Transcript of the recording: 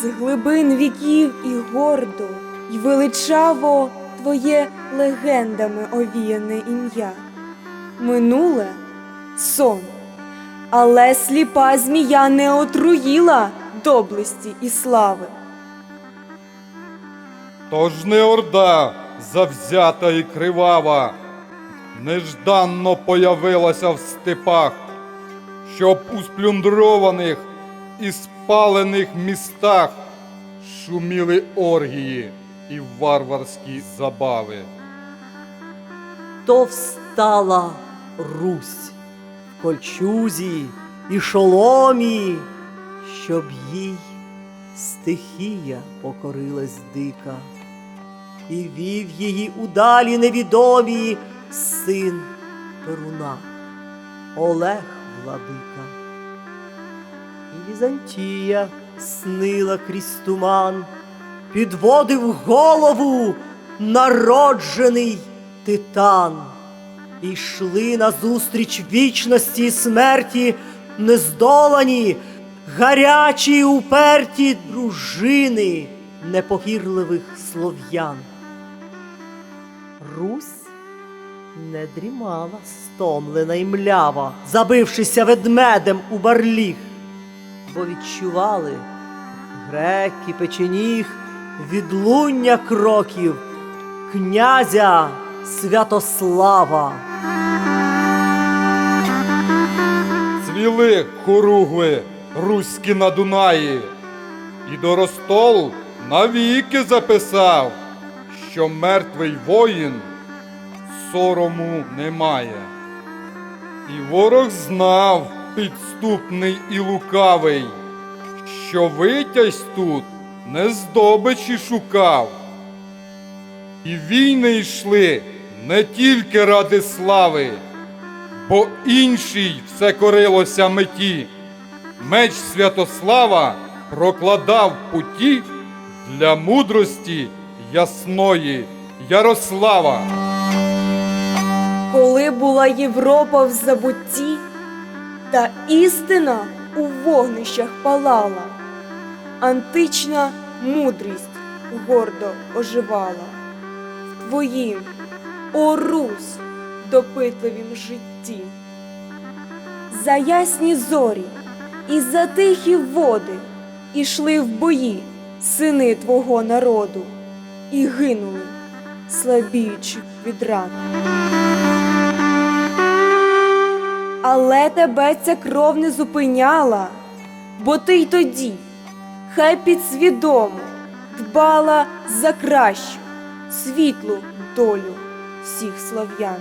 з глибин віків і гордо, й величаво твоє легендами овіяне ім'я. Минуле сон, але сліпа змія не отруїла доблесті і слави. Тож не орда завзята і кривава, нежданно появилася в степах, щоб у сплюндрованих і спалених містах шуміли оргії і варварські забави. то встала Русь в кольчузі і шоломі, щоб їй стихія покорилась дика, і вів її у далі невідомі син Перуна, Олег Владика. І Візантія снила крізь туман, підводив голову народжений титан. І йшли назустріч вічності і смерті нездолані, гарячі й уперті дружини непокірливих слов'ян. Русь не дрімала стомлена й млява, забившися ведмедем у барліг, бо відчували греки печеніг відлуння кроків князя Святослава. Цвіли хоругви руські на Дунаї, і до Ростол навіки записав, що мертвий воїн сорому не має. І ворог знав, підступний і лукавий, що витязь тут не здобичі шукав. І війни йшли не тільки ради слави, бо іншій все корилося меті. Меч Святослава прокладав путі для мудрості ясної Ярослава. Коли була Європа в забутті, та істина у вогнищах палала, антична мудрість гордо оживала в твоїм, о Русь, допитливім житті. За ясні зорі і за тихі води ішли в бої сини твого народу і гинули, слабіючи від ран. Але тебе ця кров не зупиняла, бо ти й тоді, хай підсвідомо дбала за кращу, світлу долю всіх слов'ян.